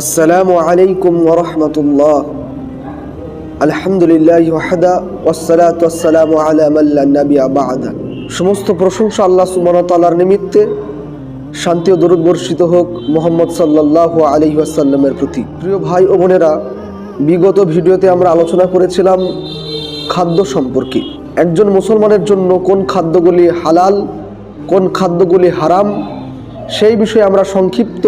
আসসালামু আলাইকুম ওরহমতুল্লাহ আলহামদুলিল্লাহ সমস্ত প্রশংসা আল্লাহ তাআলার নিমিত্তে। শান্তি ও দরুদ বর্ষিত হোক মোহাম্মদ সাল্লাল্লাহু আলাইহি ওয়াসাল্লামের প্রতি। প্রিয় ভাই ও বোনেরা, বিগত ভিডিওতে আমরা আলোচনা করেছিলাম খাদ্য সম্পর্কে। একজন মুসলমানের জন্য কোন খাদ্যগুলি হালাল, কোন খাদ্যগুলি হারাম, সেই বিষয়ে আমরা সংক্ষিপ্ত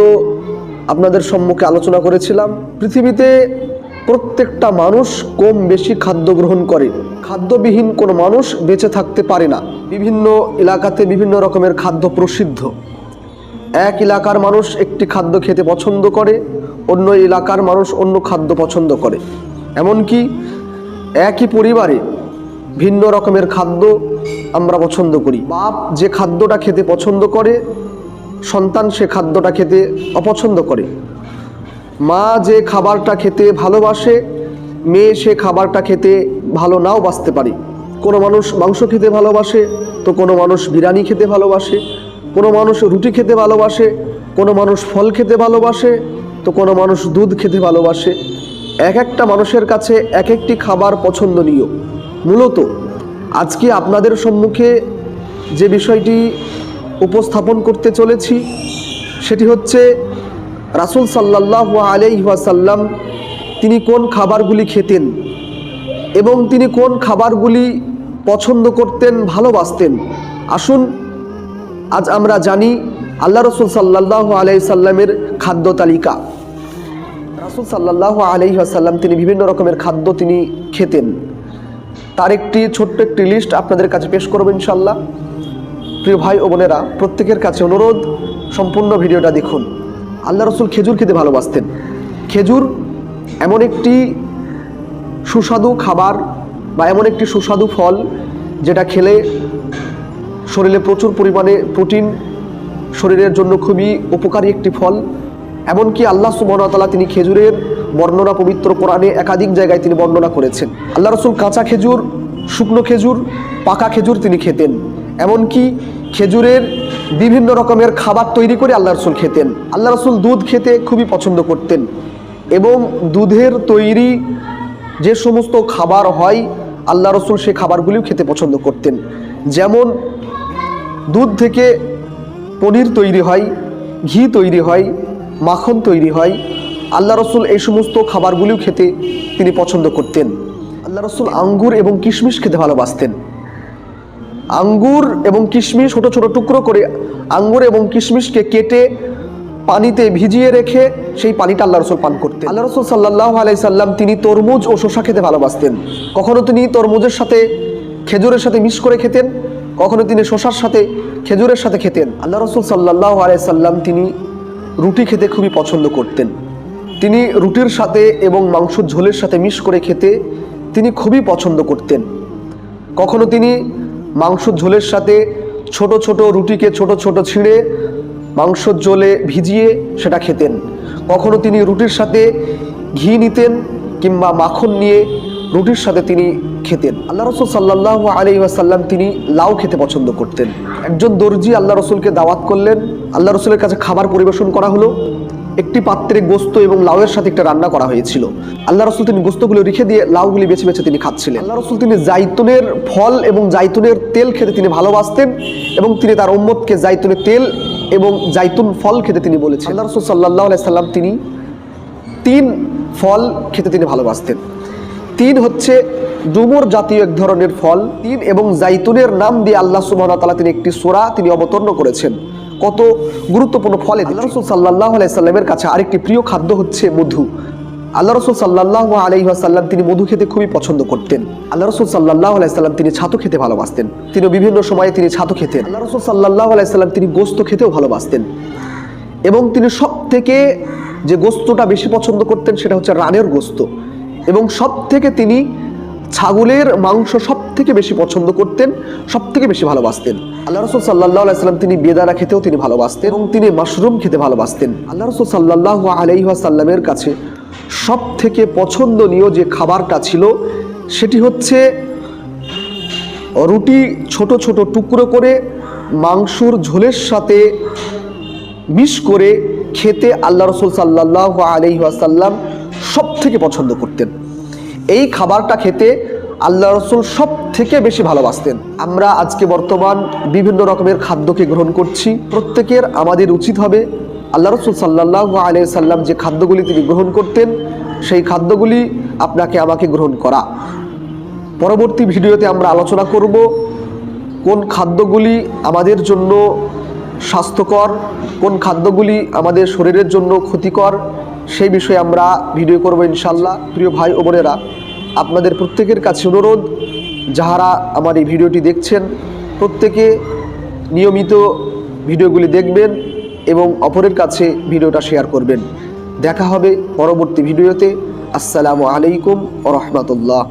আপনাদের সম্মুখে আলোচনা করেছিলাম, পৃথিবীতে প্রত্যেকটা মানুষ কম বেশি খাদ্য গ্রহণ করে। খাদ্যবিহীন কোনো মানুষ বেঁচে থাকতে পারে না। বিভিন্ন এলাকাতে বিভিন্ন রকমের খাদ্য প্রসিদ্ধ। এক এলাকার মানুষ একটি খাদ্য খেতে পছন্দ করে, অন্য এলাকার মানুষ অন্য খাদ্য পছন্দ করে। এমনকি একই পরিবারে ভিন্ন রকমের খাদ্য আমরা পছন্দ করি। বাপ যে খাদ্যটা খেতে পছন্দ করে সন্তান সে খাদ্যটা খেতে অপছন্দ করে। মা যে খাবারটা খেতে ভালোবাসে, মেয়ে সে খাবারটা খেতে ভালো নাও বাঁচতে পারে। কোনো মানুষ মাংস খেতে ভালোবাসে, তো কোনো মানুষ বিরিয়ানি খেতে ভালোবাসে। কোনো মানুষ রুটি খেতে ভালোবাসে, কোনো মানুষ ফল খেতে ভালোবাসে, তো কোনো মানুষ দুধ খেতে ভালোবাসে। এক একটা মানুষের কাছে এক একটি খাবার পছন্দনীয়। মূলত আজকে আপনাদের সম্মুখে যে বিষয়টি উপস্থাপন করতে চলেছি, সেটি হচ্ছে রাসুল সাল্লাহ আলাইহাসাল্লাম তিনি কোন খাবারগুলি খেতেন এবং তিনি কোন খাবারগুলি পছন্দ করতেন, ভালোবাসতেন। আসুন, আজ আমরা জানি আল্লাহ রসুল সাল্লাহ আলাইসাল্লামের খাদ্য তালিকা। রাসুল সাল্লাহ আলাইসাল্লাম তিনি বিভিন্ন রকমের খাদ্য তিনি খেতেন। তার একটি ছোট্ট একটি লিস্ট আপনাদের কাছে পেশ করব ইনশাল্লাহ প্রিয় ভাই ও বোনেরা, প্রত্যেকের কাছে অনুরোধ, সম্পূর্ণ ভিডিওটা দেখুন। আল্লাহ রসুল খেজুর খেতে ভালোবাসতেন। খেজুর এমন একটি সুস্বাদু খাবার বা এমন একটি সুস্বাদু ফল যেটা খেলে শরীরে প্রচুর পরিমাণে প্রোটিন শরীরের জন্য খুবই উপকারী একটি ফল। এমনকি আল্লাহ সুবহনতালা তিনি খেজুরের বর্ণনা পবিত্র কোরআনে একাধিক জায়গায় তিনি বর্ণনা করেছেন। আল্লাহ রসুল কাঁচা খেজুর, শুকনো খেজুর, পাকা খেজুর তিনি খেতেন। এমনকি খেজুরের বিভিন্ন রকমের খাবার তৈরি করে আল্লাহ রসুল খেতেন। আল্লাহ রসুল দুধ খেতে খুবই পছন্দ করতেন এবং দুধের তৈরি যে সমস্ত খাবার হয়, আল্লাহ রসুল সে খাবারগুলিও খেতে পছন্দ করতেন। যেমন দুধ থেকে পনির তৈরি হয়, ঘি তৈরি হয়, মাখন তৈরি হয়, আল্লাহ রসুল এই সমস্ত খাবারগুলিও খেতে তিনি পছন্দ করতেন। আল্লাহ রসুল আঙ্গুর এবং কিশমিশ খেতে ভালোবাসতেন। আঙ্গুর এবং কিশমিশ ছোট ছোট টুকরো করে আঙ্গুর এবং কিশমিশকে কেটে পানিতে ভিজিয়ে রেখে সেই পানিটা আল্লাহ রসুল পান করতেন। আল্লাহ রসুল সাল্লাহ আলাই সাল্লাম তিনি তরমুজ ও শসা খেতে ভালোবাসতেন। কখনো তিনি তরমুজের সাথে খেজুরের সাথে মিশ করে খেতেন, কখনো তিনি শসার সাথে খেজুরের সাথে খেতেন। আল্লাহ রসুল সাল্লাহ আলাই সাল্লাম তিনি রুটি খেতে খুবই পছন্দ করতেন। তিনি রুটির সাথে এবং মাংস ঝোলের সাথে মিশ করে খেতে তিনি খুবই পছন্দ করতেন। কখনো তিনি মাংস ঝোলের সাথে ছোট ছোট রুটিকে ছোট ছোট ছিঁড়ে মাংসর ঝোলে ভিজিয়ে সেটা খেতেন। কখনো তিনি রুটির সাথে ঘি নিতেন কিংবা মাখন নিয়ে রুটির সাথে তিনি খেতেন। আল্লাহ রসুল সাল্লাহ আলি আসাল্লাম তিনি লাউ খেতে পছন্দ করতেন। একজন দর্জি আল্লাহ রসুলকে দাওয়াত করলেন। আল্লাহ রসুলের কাছে খাবার পরিবেশন করা হলো। একটি পাত্রে গোস্ত এবং লাউয়ের সাথে একটা রান্না করা হয়েছিল। আল্লাহ রসুল তিনি গোস্তগুলো রেখে দিয়ে লাউগুলি বেছে বেছে তিনি খাচ্ছিলেন। আল্লাহ রসুল তিনি জাইতুনের ফল এবং জাইতুনের তেল খেতে তিনি ভালোবাসতেন এবং তিনি তার উম্মতকে জাইতুনের তেল এবং জাইতুন ফল খেতে তিনি বলেছেন। আল্লাহ রসুল সাল্লাহ সাল্লাম তিনি তিন ফল খেতে তিনি ভালোবাসতেন। তিন হচ্ছে ডুমুর জাতীয় এক ধরনের ফল। তিন এবং জাইতুনের নাম দিয়ে আল্লাহ সুবাহ তালা তিনি একটি সোরা তিনি অবতরণ করেছেন। কত গুরুত্বপূর্ণ ফলে আল্লাহ রসুল সাল্লাহ আলাইসাল্লামের কাছে আরেকটি প্রিয় খাদ্য হচ্ছে মধু। আল্লাহ রসুল সাল্লাহ আলাইসাল্লাম তিনি মধু খেতে খুবই পছন্দ করতেন। আল্লাহ রসুল সাল্লাহ আলাইসাল্লাম তিনি ছাতু খেতে ভালোবাসতেন। তিনি বিভিন্ন সময়ে তিনি ছাতু খেতেন। আল্লাহ রসুল সাল্লাহ আলাইসাল্লাম তিনি গোস্ত খেতেও ভালোবাসতেন। এবং তিনি সব থেকে যে গোস্তটা বেশি পছন্দ করতেন সেটা হচ্ছে রানের গোস্ত। এবং সব থেকে তিনি ছাগলের মাংস সব থেকে বেশি পছন্দ করতেন সব থেকে বেশি ভালোবাসতেন। আল্লাহ রসুল সাল্লাহ সাল্লাম তিনি বেদানা খেতেও তিনি ভালোবাসতেন এবং তিনি মাশরুম খেতে ভালোবাসতেন। আল্লাহ রসুল সাল্লাহ আলাইসাল্লামের কাছে সব থেকে পছন্দনীয় যে খাবারটা ছিল, সেটি হচ্ছে রুটি ছোট ছোট টুকরো করে মাংসর ঝোলের সাথে মিশ করে খেতে আল্লাহ রসুল সাল্লাহ আলহি আসাল্লাম সব থেকে পছন্দ করতেন। এই খাবারটা খেতে আল্লাহ রসুল সব থেকে বেশি ভালোবাসতেন। আমরা আজকে বর্তমান বিভিন্ন রকমের খাদ্যকে গ্রহণ করছি। প্রত্যেকের আমাদের উচিত হবে আল্লাহ রসুল সাল্লাহ আলিয়া সাল্লাম যে খাদ্যগুলি তিনি গ্রহণ করতেন, সেই খাদ্যগুলি আপনাকে আমাকে গ্রহণ করা। পরবর্তী ভিডিওতে আমরা আলোচনা করব কোন খাদ্যগুলি আমাদের জন্য স্বাস্থ্যকর, কোন খাদ্যগুলি আমাদের শরীরের জন্য ক্ষতিকর, সেই বিষয়ে আমরা ভিডিও করব ইনশাল্লাহ প্রিয় ভাই ও বোনেরা আপনাদের প্রত্যেকের কাছে অনুরোধ, যাহারা আমার এই ভিডিওটি দেখছেন, প্রত্যেকে নিয়মিত ভিডিওগুলি দেখবেন এবং অপরের কাছে ভিডিওটা শেয়ার করবেন। দেখা হবে পরবর্তী ভিডিওতে। আসসালামু আলাইকুম রহমতুল্লাহ।